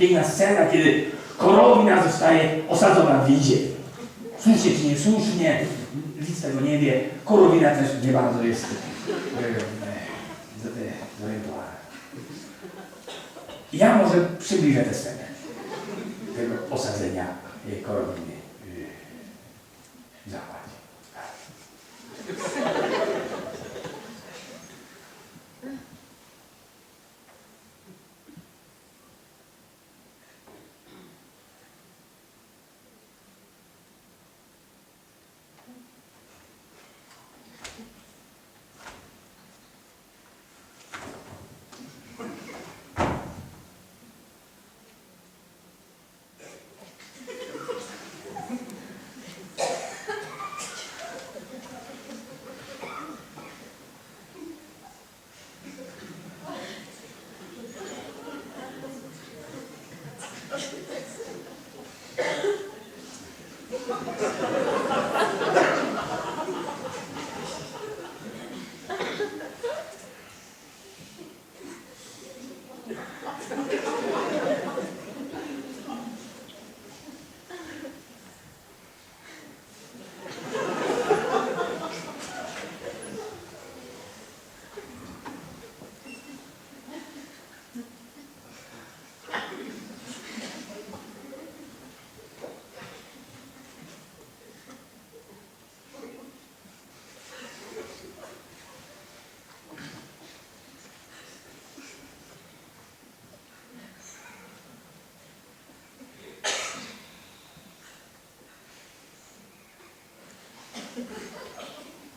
Piękna scena, kiedy Korowina zostaje osadzona w więzieniu. Słusznie czy niesłusznie, widz tego nie wie. Korowina też nie bardzo jest e, e, zorientowana. Ja może przybliżę tę scenę tego osadzenia e, Korowiny w zakładzie. ハハハハ!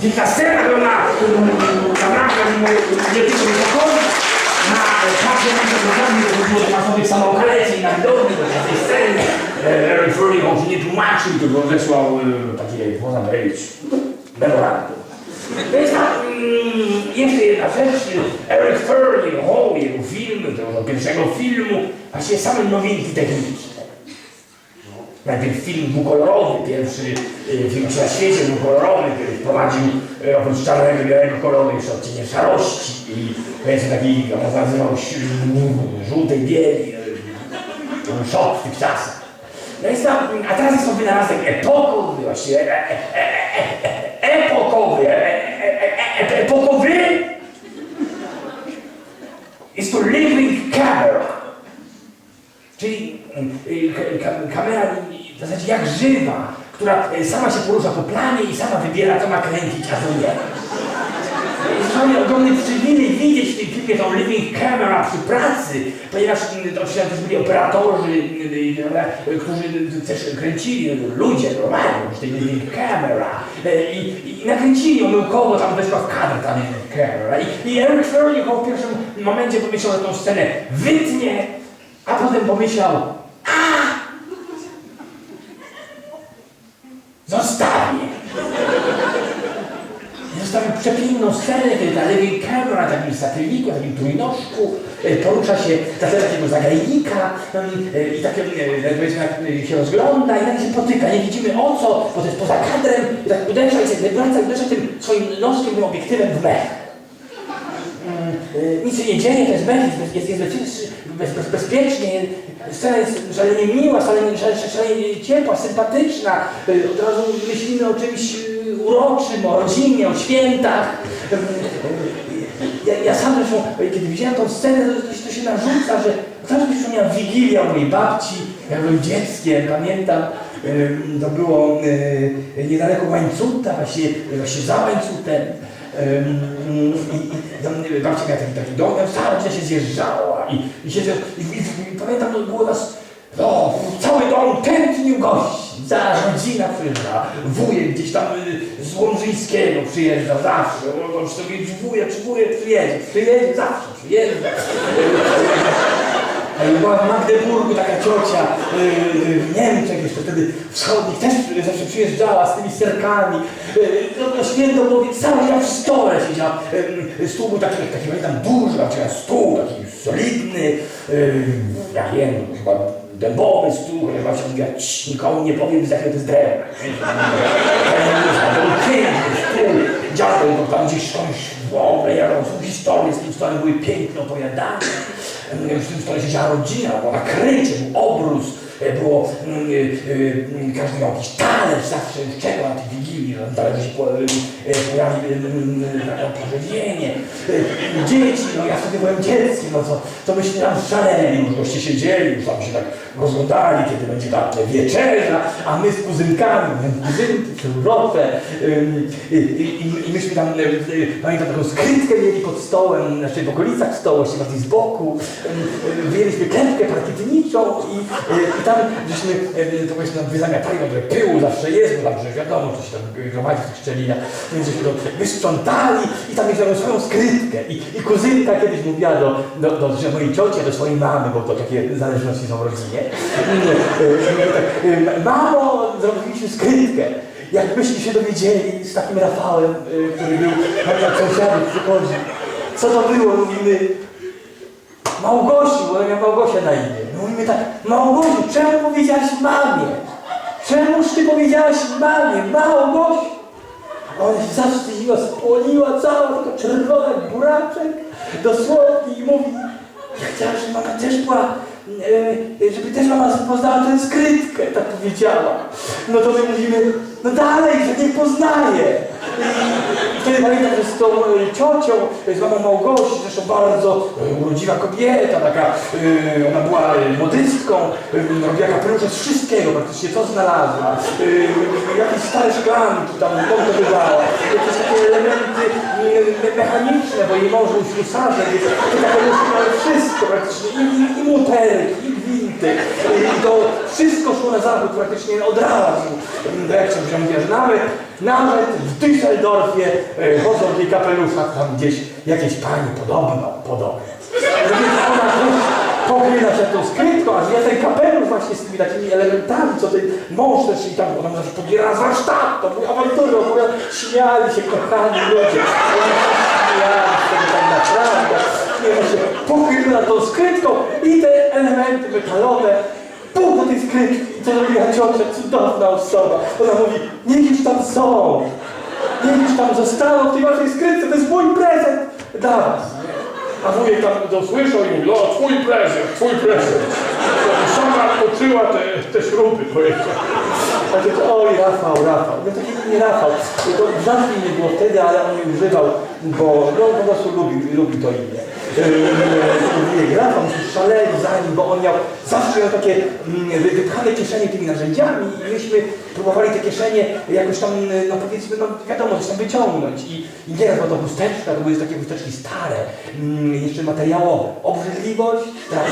Wielka scena pełna zabrawka nie tylko pokoju, na czasie programów dochodziło do masowych samookaleczeń na widowni, do tej sceny. E, Eric Furley on się nie tłumaczył, tylko wysłał e, takie, można powiedzieć, memorandum. To jest tak, mm, jeszcze jedna rzecz. Eric Furley, o, jego film, tego pierwszego filmu, właściwie same nowinki techniczne. Najpierw film dwukolorowy, pierwszy y, film na świecie dwukolorowy, który wprowadził y, oprócz czarnego białego koloru jeszcze odcienie szarości i powiedzmy taki, on nazywał mm, żółtej bieli, y, szok w tych czasach. No jest tam, a teraz jest to wynalazek epokowy, właściwie e, e, e, e, e, epokowy, e, e, e, e, epokowy. Jest to living camera. Czyli ka- ka- kamera w zasadzie jak żywa, która y, sama się porusza po planie i sama wybiera, co ma kręcić, a co nie. Jest zupełnie ogromny przywilej widzieć w tym filmie tą living camera przy pracy, ponieważ y, oczywiście też byli operatorzy, prawda, y, którzy też kręcili, y, ludzie normalnie, już tej living camera y, i, i nakręcili omyłkowo, tam weszła w kadr ta living camera i, i Eric Furley w pierwszym momencie pomyślał, że tą scenę wytnie, a potem pomyślał, a zostawię. I Przepiękną scenę, kiedy ta living camera, takim satelitku, takim trójnożku, e, porusza się za takiego zagajnika no i, e, i e, e, się rozgląda i tak się potyka, nie widzimy o co, bo to jest poza kadrem i tak uderza i się wraca uderza tym swoim nożkiem, tym obiektywem w mech. Mm, y, nic się nie dzieje, to jest będzie, jest, jest bez, bez, bezpiecznie, scena jest szalenie miła, szalenie, szalenie, ciepła, sympatyczna, y, od razu myślimy o czymś y, uroczym, o rodzinie, o świętach. Ja, ja sam zresztą, kiedy widziałem tą scenę, to, to, się- narzuca, że zawsze mi przypomniała Wigilia mojej babci, jak byłem dzieckiem, pamiętam, to było y, niedaleko Łańcuta, właśnie, właśnie za Łańcutem. Ym, I, i babcia miała taki, taki dom, tam cała się zjeżdżała i, i, się, i, i, i pamiętam, to było nas, no, cały dom tętnił gości, cała rodzina przyjeżdżała, wujek gdzieś tam y, z Łomżyńskiego przyjeżdżał zawsze, on sobie wujek, czy wujek przyjedzie, przyjedzie, zawsze przyjeżdża. E, Była w Magdeburgu taka ciocia y, y, w Niemczech jeszcze wtedy wschodnich też zawsze przyjeżdżała z tymi serkami. Y, No, no święto było, więc cały dzień przy stole siedziała. Y, Stół był taki, taki pamiętam duży, znaczy stół taki solidny. y, Ja wiem, chyba dębowy stół, chociaż babcia mówiła, "Cii, nikomu nie powiem, z to jest drewna. Piękny stół. Dziadek to tam gdzieś skądś w ogóle, ja są historie z tym stolem były piękne opowiadane. Przy tym stole siedziała rodzina, było nakrycie, był obrus, było, mm, y, y, y, każdy miał jakiś talerz zawsze czego na tej wigilii, y, y, pożywienie. Dzieci, no ja wtedy byłem dzieckiem, no to, to myśmy tam szaleli, już goście siedzieli, już tam się tak rozglądali, kiedy będzie ta wieczerza, a my z kuzynkami, kuzynki, ym, i, myśmy tam, pamiętam taką skrytkę mieli pod stołem, znaczy w okolicach stołu, właśnie bardziej z boku, wyjęliśmy kępkę parkietniczą i, i tam żeśmy, to właśnie tam wyzamiatali, trochę pyłu zawsze jest, bo tam że wiadomo, co się tam gromadzi w tych szczelinach, więc żeśmy to wysprzątali i tam mieliśmy swoją skrytkę i, i kuzynka kiedyś mówiła do, do, do, że mojej cioci, do swojej mamy, bo to takie zależności są w rodzinie, y, tak, mamo, zrobiliśmy skrytkę. Jakbyście się dowiedzieli z takim Rafałem, który był jak sąsiadów przychodzi, co to było, mówimy, Małgosiu, bo ja Małgosia na imię. No mówimy tak, Małgosiu, czemu powiedziałaś mamie? Czemuż ty powiedziałaś mamie, Małgosiu? Się zawstydziła, spłoniła cała, taka czerwona buraczek, dosłownie i mówi, ja chciałam, żeby mama też była, e, żeby też mama poznała tę skrytkę, tak powiedziała. No to my mówimy, no dalej, że nie poznaje. I wtedy pamiętam, że z tą e, ciocią, z mamą Małgosi, zresztą bardzo e, urodziwa kobieta, taka, e, ona była e, modystką, e, robiła kapelusze z wszystkiego praktycznie, co znalazła. E, Jakieś stare szklanki tam montowywała, jakieś takie elementy e, mechaniczne, bo jej mąż był ślusarzem, więc te kapelusze wszystko praktycznie, i, i, i muterki, i gwinty, i to wszystko szło na zawód praktycznie od razu. Dyrektor wziął nawet, nawet w Düsseldorfie e, chodzą w tej kapeluszach tam gdzieś jakieś pani podobno, też pokryła się tą skrytką, aż ja ten kapelusz właśnie z tymi takimi elementami, co ten mąż też i tam, ona mu zawsze podbierała z warsztatu, były awantury, opowiada, śmiali się kochani ludzie. Się śmiali tego tak naprawdę. Nie się pokryła tą skrytką i te elementy metalowe pół do tej skrytki. Co robiła ciocia, cudowna osoba. Ona mówi, niech już tam są. Niech już tam zostaną w tej waszej skrytce, to jest mój prezent dla was. A wujek tam to słyszał i mówi, o twój prezent, twój prezent. Sama toczyła te, te śruby, powiedział. Tak jest, oj Rafał, Rafał. No taki nie Rafał. To żadnej nie było wtedy, ale on nie używał, bo no, po prostu lubi, lubi to imię. Yy, Rafał szaleli za nim, bo on miał, zawsze miał takie mm, wy- wypchane kieszenie tymi narzędziami i myśmy próbowali te kieszenie jakoś tam, no powiedzmy, no wiadomo, coś tam wyciągnąć. I, i nieraz była to chusteczka, to były takie chusteczki stare, mm, jeszcze materiałowe. Obrzydliwość, tak.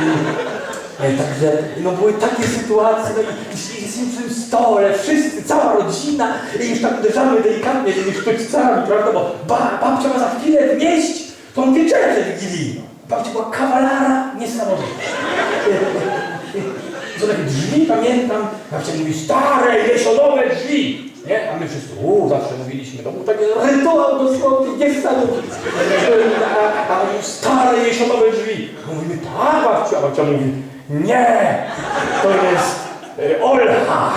Yy, yy, Także no były takie sytuacje, no i, i, i tym stole, wszyscy, cała rodzina i już tak uderzamy delikatnie tymi sztućcami, prawda, bo ba, babcia ma za chwilę wnieść tą wieczerzę wigilijną. Babcia była kawalara niesamowita. Są takie drzwi, pamiętam, babcia mówi, stare, jesionowe drzwi. Nie? A my wszyscy, uuu, zawsze mówiliśmy, to był taki rytuał dosłownie niesamowity. A, a oni, stare, jesionowe drzwi. Mówimy, tak, babcia, a babcia mówi, nie, to jest y, Olcha.